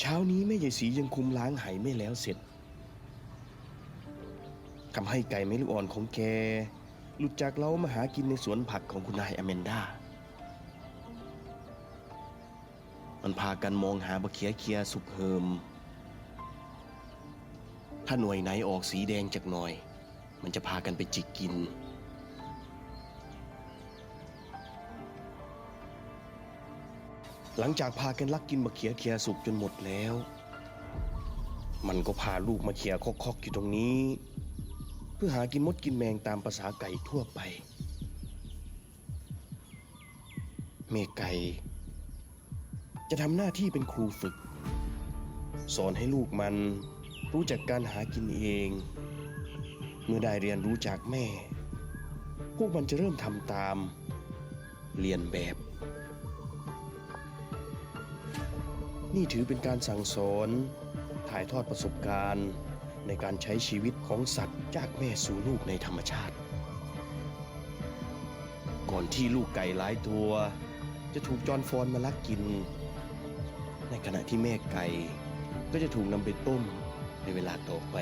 เช้านี้แม่ใหญ่สียังคุมล้างไหไม่แล้วเสร็จทำให้ไก่ไม่ลูกอ่อนของแก หลุดจากเล้ามาหากินในสวนผักของคุณนายอแมนดา มันพากันมองหาบะเขียเคียสุกเฮิม ถ้าหน่วยไหนออกสีแดงจากหน่อย มันจะพากันไปจิกกิน หลังจากพากันลักกินบะเขียเคียสุกจนหมดแล้ว มันก็พาลูกมาเขียคอกๆอยู่ตรงนี้ เพื่อหากินมดกินแมงตามภาษาไก่ทั่วไป เมไก่จะทำหน้าที่เป็นครูฝึก สอนให้ลูกมันรู้จักการหากินเอง เมื่อได้เรียนรู้จากแม่ พวกมันจะเริ่มทำตาม เรียนแบบ นี่ถือเป็นการสั่งสอนถ่ายทอดประสบการณ์ ในการใช้ชีวิตของสัตว์จากแม่สู่ลูกในธรรมชาติ ก่อนที่ลูกไก่หลายตัว จะถูกจอนฟอนมาลักกิน ในขณะที่แม่ไก่ก็จะถูกนำไปต้มในเวลาต่อไป